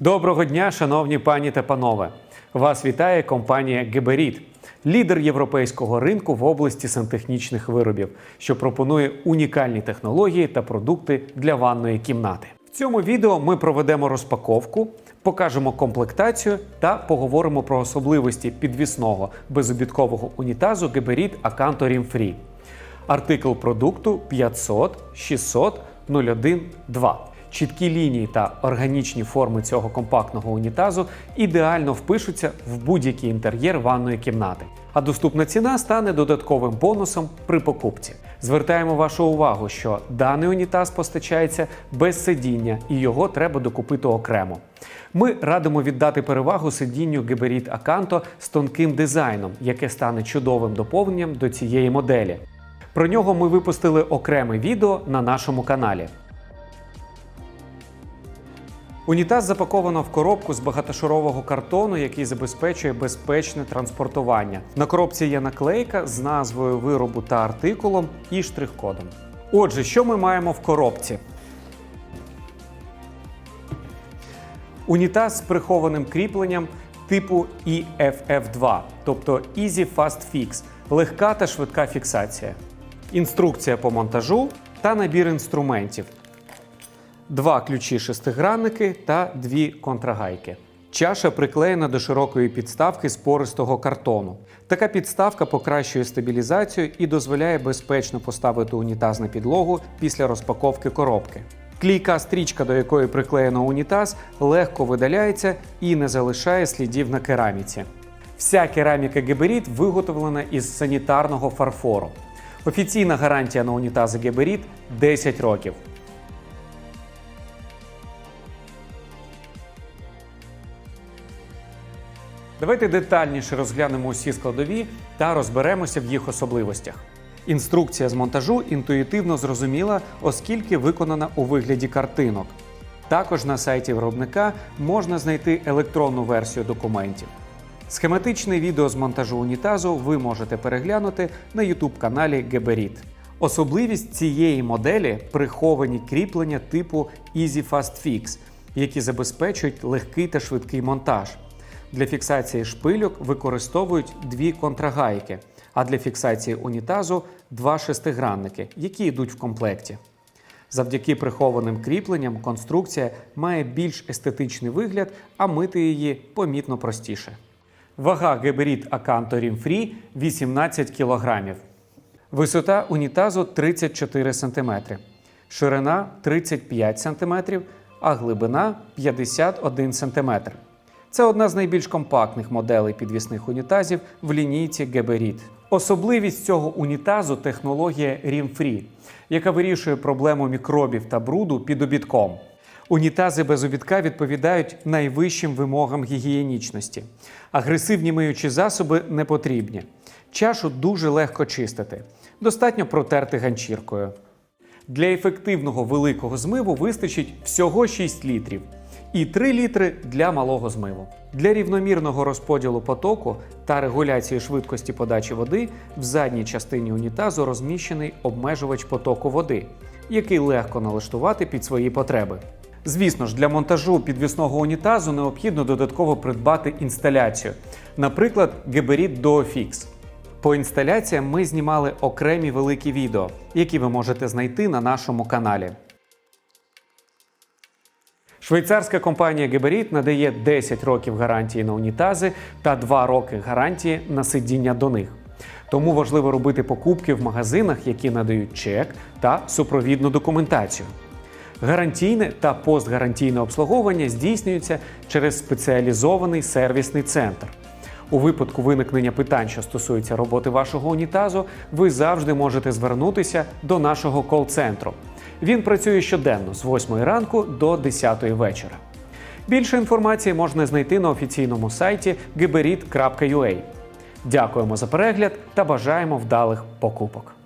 Доброго дня, шановні пані та панове! Вас вітає компанія Геберіт, лідер європейського ринку в області сантехнічних виробів, що пропонує унікальні технології та продукти для ванної кімнати. В цьому відео ми проведемо розпаковку, покажемо комплектацію та поговоримо про особливості підвісного безобідкового унітазу Геберіт Rim Free. Артикл продукту 500 600 01 2. Чіткі лінії та органічні форми цього компактного унітазу ідеально впишуться в будь-який інтер'єр ванної кімнати. А доступна ціна стане додатковим бонусом при покупці. Звертаємо вашу увагу, що даний унітаз постачається без сидіння і його треба докупити окремо. Ми радимо віддати перевагу сидінню Geberit Acanto з тонким дизайном, яке стане чудовим доповненням до цієї моделі. Про нього ми випустили окреме відео на нашому каналі. Унітаз запаковано в коробку з багатошарового картону, який забезпечує безпечне транспортування. На коробці є наклейка з назвою виробу та артикулом і штрих-кодом. Отже, що ми маємо в коробці? Унітаз з прихованим кріпленням типу EFF2, тобто Easy Fast Fix, легка та швидка фіксація. Інструкція по монтажу та набір інструментів два ключі шестигранники та дві контрагайки. Чаша приклеєна до широкої підставки з пористого картону. Така підставка покращує стабілізацію і дозволяє безпечно поставити унітаз на підлогу після розпаковки коробки. Клійка стрічка, до якої приклеєно унітаз, легко видаляється і не залишає слідів на кераміці. Вся кераміка Геберіт виготовлена із санітарного фарфору. Офіційна гарантія на унітази Геберіт 10 років. Давайте детальніше розглянемо усі складові та розберемося в їх особливостях. Інструкція з монтажу інтуїтивно зрозуміла, оскільки виконана у вигляді картинок. Також на сайті виробника можна знайти електронну версію документів. Схематичне відео з монтажу унітазу ви можете переглянути на YouTube каналі Geberit. Особливість цієї моделі приховані кріплення типу Easy Fast Fix, які забезпечують легкий та швидкий монтаж. Для фіксації шпильок використовують дві контрагайки, а для фіксації унітазу два шестигранники, які йдуть в комплекті. Завдяки прихованим кріпленням конструкція має більш естетичний вигляд, а мити її помітно простіше. Вага Acanto Rim Free 18 кг. Висота унітазу 34 см, ширина 35 см, а глибина 51 см. Це одна з найбільш компактних моделей підвісних унітазів в лінійці Geberit. Особливість цього унітазу технологія RIM-Free, яка вирішує проблему мікробів та бруду під обідком. Унітази без обідка відповідають найвищим вимогам гігієнічності. Агресивні миючі засоби не потрібні. Чашу дуже легко чистити. Достатньо протерти ганчіркою. Для ефективного великого змиву вистачить всього 6 літрів і 3 літри для малого змиву. Для рівномірного розподілу потоку та регуляції швидкості подачі води в задній частині унітазу розміщений обмежувач потоку води, який легко налаштувати під свої потреби. Звісно ж, для монтажу підвісного унітазу необхідно додатково придбати інсталяцію, наприклад, Geberit DuoFix. По інсталяціям ми знімали окремі великі відео, які ви можете знайти на нашому каналі. Швейцарська компанія Geberit надає 10 років гарантії на унітази та 2 роки гарантії на сидіння до них. Тому важливо робити покупки в магазинах, які надають чек та супровідну документацію. Гарантійне та постгарантійне обслуговування здійснюється через спеціалізований сервісний центр. У випадку виникнення питань, що стосуються роботи вашого унітазу, ви завжди можете звернутися до нашого кол-центру. Він працює щоденно з 8 ранку до 10 вечора. Більше інформації можна знайти на офіційному сайті gibberit.ua. Дякуємо за перегляд та бажаємо вдалих покупок.